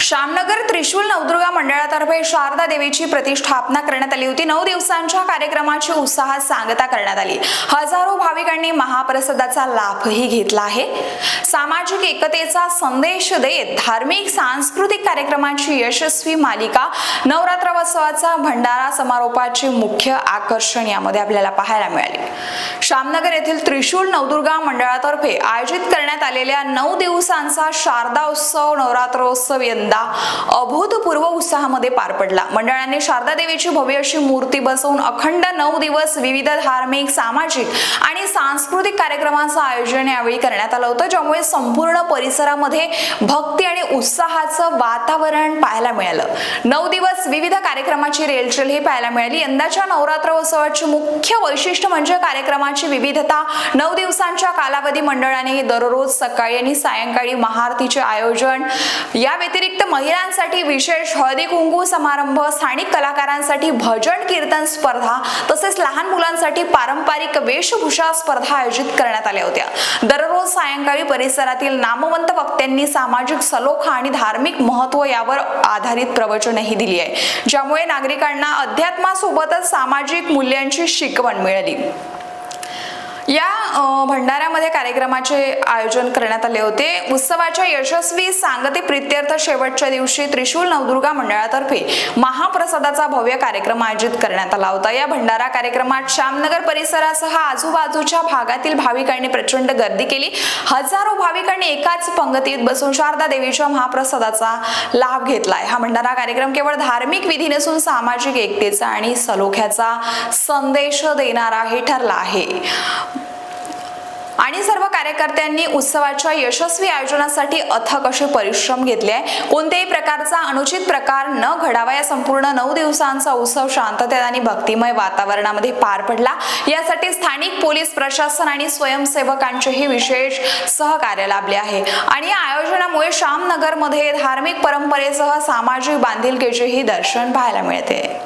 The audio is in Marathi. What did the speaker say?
श्यामनगर त्रिशूल नवदुर्गा मंडळातर्फे शारदा देवीची प्रतिष्ठापना करण्यात आली होती. नऊ दिवसांच्या कार्यक्रमाची उत्साहात सांगता करण्यात आली. हजारो भाविकांनी महाप्रसादाचा लाभही घेतला आहे. सामाजिक एकतेचा संदेश देत धार्मिक सांस्कृतिक कार्यक्रमाची यशस्वी मालिका नवरात्रोत्सवाचा भंडारा समारोपाचे मुख्य आकर्षण यामध्ये आपल्याला पाहायला मिळाले. श्यामनगर येथील त्रिशूल नवदुर्गा मंडळातर्फे आयोजित करण्यात आलेल्या नऊ दिवसांचा शारदा उत्सव नवरात्रोत्सव यंदा अभूतपूर्व उत्साहामध्ये पार पडला. मंडळाने शारदा देवीची भव्य अशी मूर्ती बसवून अखंड नऊ दिवस विविध धार्मिक सामाजिक आणि सांस्कृतिक कार्यक्रमांचं आयोजन यावेळी करण्यात आलं होतं ज्यामुळे संपूर्ण परिसरामध्ये भक्ती आणि उत्साहाचं वातावरण पाहायला मिळालं. नऊ दिवस विविध कार्यक्रमाची रेलचेल ही पाहायला मिळाली. यंदाच्या नवरात्र उत्सवाची मुख्य वैशिष्ट्य म्हणजे कार्यक्रमाची विविधता. नऊ दिवसांच्या कालावधी मंडळाने दररोज सकाळी आणि सायंकाळी महाआरतीचे आयोजन. या व्यतिरिक्त महिलांसाठी विशेष हळदी कुंकू समारंभ स्थानिक कलाकारांसाठी भजन कीर्तन स्पर्धा तसेच लहान मुलांसाठी पारंपरिक वेशभूषा स्पर्धा आयोजित करण्यात आल्या होत्या. दररोज सायंकाळी परिसरातील नामवंत वक्त्यांनी सामाजिक सलोखा आणि धार्मिक महत्त्व यावर आधारित प्रवचनही दिली आहे. ज्यामुळे नागरिकांना अध्यात्मासोबतच सामाजिक मूल्यांची शिकवण मिळाली. या भंडाऱ्यामध्ये कार्यक्रमाचे आयोजन करण्यात आले होते. उत्सवाच्या यशस्वी सांगते प्रित्यर्थ शेवटच्या दिवशी त्रिशूल नवदुर्गा मंडळातर्फे महाप्रसादाचा भव्य कार्यक्रम आयोजित करण्यात आला होता. या भंडारा कार्यक्रमात श्यामनगर परिसरासह आजूबाजूच्या भागातील भाविकांनी प्रचंड गर्दी केली. हजारो भाविकांनी एकाच पंगतीत बसून शारदा देवीच्या महाप्रसादाचा लाभ घेतलाय. हा भंडारा कार्यक्रम केवळ धार्मिक विधी नसून सामाजिक एकतेचा आणि सलोख्याचा संदेश देणाराही ठरला आहे. आणि सर्व कार्यकर्त्यांनी उत्सवाच्या यशस्वी आयोजनासाठी अथक असे परिश्रम घेतले आहे. कोणत्याही प्रकारचा अनुचित प्रकार न घडावा या संपूर्ण नऊ दिवसांचा उत्सव शांततेत आणि भक्तिमय वातावरणामध्ये पार पडला. यासाठी स्थानिक पोलीस प्रशासन आणि स्वयंसेवकांचेही विशेष सहकार्य लाभले आहे. आणि या आयोजनामुळे श्यामनगरमध्ये धार्मिक परंपरेसह सामाजिक बांधिलकीचेही दर्शन पाहायला मिळते.